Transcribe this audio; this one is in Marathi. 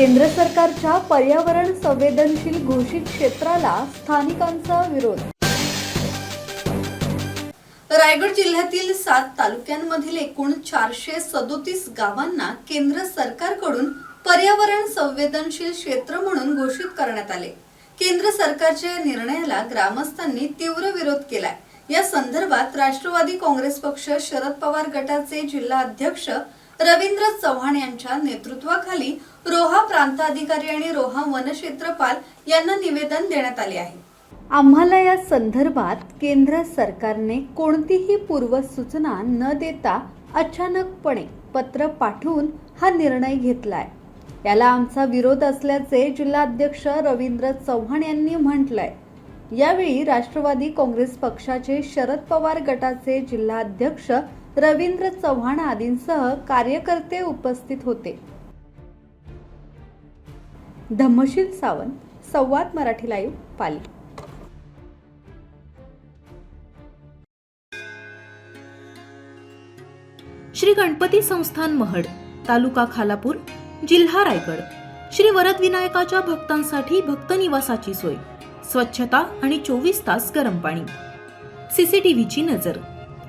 केंद्र सरकारच्या पर्यावरण संवेदनशील घोषित क्षेत्राला स्थानिकांचा विरोध. रायगड जिल्ह्यातील सात तालुक्यांमधील एकूण चारशे सदोतीस गावांना केंद्र सरकारकडून पर्यावरण संवेदनशील क्षेत्र म्हणून घोषित करण्यात आले. केंद्र सरकारच्या या निर्णयाला ग्रामस्थांनी तीव्र विरोध केलाय. या संदर्भात राष्ट्रवादी काँग्रेस पक्ष शरद पवार गटाचे जिल्हा अध्यक्ष रवींद्र चव्हाण यांच्या नेतृत्वाखाली रोहा प्रांताधिकारी आणि रोहा वनक्षेत्रपाल यांना निवेदन देण्यात आले आहे. आम्हाला या संदर्भात केंद्र सरकारने कोणतीही पूर्वसूचना न देता अचानकपणे पत्र पाठवून हा निर्णय घेतलाय. याला आमचा विरोध असल्याचे जिल्हाध्यक्ष रवींद्र चव्हाण यांनी म्हटलंय. यावेळी राष्ट्रवादी काँग्रेस पक्षाचे शरद पवार गटाचे जिल्हाध्यक्ष रवींद्र चव्हाण आदींसह कार्यकर्ते उपस्थित होते. धम्मशील सावंत संवाद मराठी लाईव्ह पाली. श्री गणपती संस्थान महड तालुका खालापूर जिल्हा रायगड. श्री वरद विनायकाच्या भक्तांसाठी भक्त निवासाची सोय. स्वच्छता आणि चोवीस तास गरम पाणी. सीसीटीव्हीची नजर.